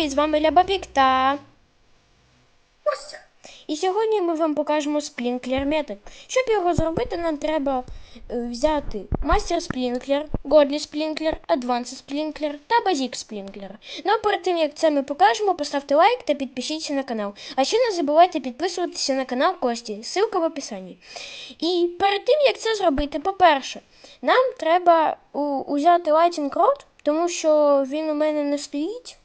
привіт! З вами Лябабік та... Костя. І сьогодні ми вам покажемо сплінклер метод. Щоб його зробити, нам треба е, взяти мастер сплінклер, Годлі сплінклер, Адванс сплінклер та Базік сплінклер. Ну а перед тим як це ми покажемо, поставте лайк та підпишіться на канал. А ще не забувайте підписуватися на канал Кості, ссылка в описанні. І перед тим як це зробити, по-перше, нам треба у, узяти Lightning Rod, тому що він у мене не стоїть.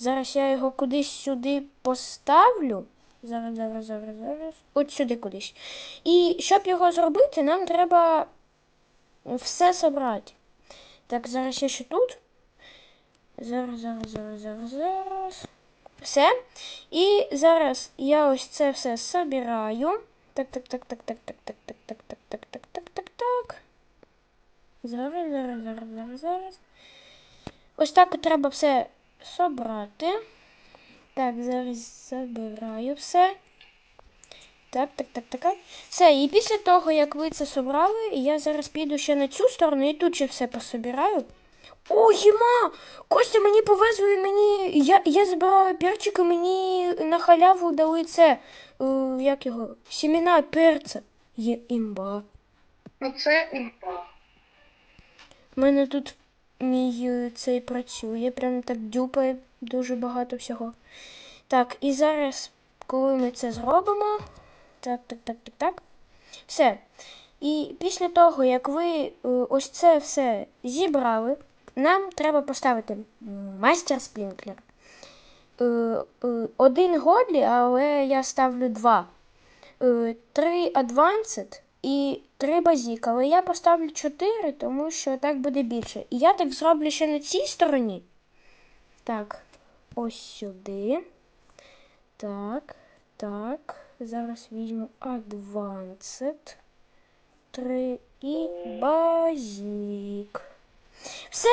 Зараз я його кудись сюди поставлю. Зараз, зараз, зараз, зараз. От сюди кудись. І щоб його зробити, нам треба все собрати. Так, зараз я ще тут. Зараз, зараз, зараз, зараз, зараз. Все. І зараз я ось це все собираю. Так, так, так, так, так, так, так, так, так, так, так, так, так, так, так. Зараз, зараз, зараз, зараз, зараз. Ось так треба все собрати. Так, зараз забираю все. Так, так, так, так. Все, і після того, як ви це собрали, я зараз піду ще на цю сторону і тут ще все пособираю. О, єма! Костя, мені повезло, і мені. Я, я збирала перчик, і мені на халяву дали це. е, як його? Сімена перця. Є імба. Ну це імпа. У мене тут мій е, цей працює, прям так дюпає дуже багато всього. Так, і зараз, коли ми це зробимо. Так, так, так, так, так. Все. І після того, як ви е, ось це все зібрали, нам треба поставити мастер сплінклер. Е, Один годлі, але я ставлю два. Три адвансед і три базік, але я поставлю чотири, тому що так буде більше. І я так зроблю ще на цій стороні. Так, ось сюди. Так, так. Зараз візьму адвансед. Три і базік. Все.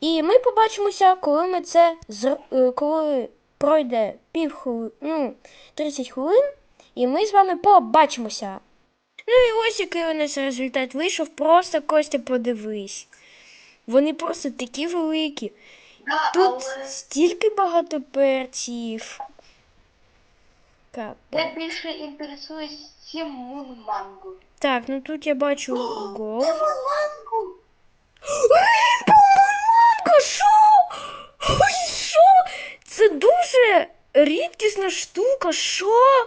І ми побачимося, коли ми це зр... е, коли пройде пів хвилин, ну, 30 хвилин, і ми з вами побачимося. Ну і ось який у нас результат вийшов. Просто Костя подивись. Вони просто такі великі. Тут але стільки багато перців. Я більше інтересуюсь цим мунмангу. Так, ну тут я бачу гол. мунмангу! Що? Ой, що? Це дуже рідкісна штука, що?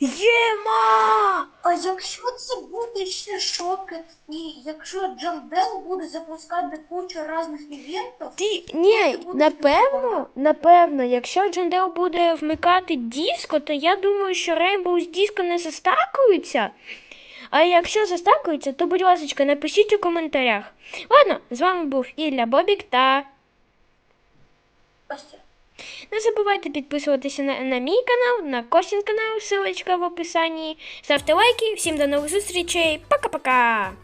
Єма! А якщо це буде ще шокер, і якщо Джамбел буде запускати кучу різних івентів, Ти ні, напевно, напевно, якщо Джендел буде вмикати диско, то я думаю, що Rainbow з диско не застакуються. А якщо застакуються, то, будь ласка, напишіть у коментарях. Ладно, з вами був Ілля Бобік та Костя. Не забувайте підписуватися на, на мій канал, на Костін канал, ссылочка в описанні. Ставте лайки, всім до нових зустрічей. Пока-пока!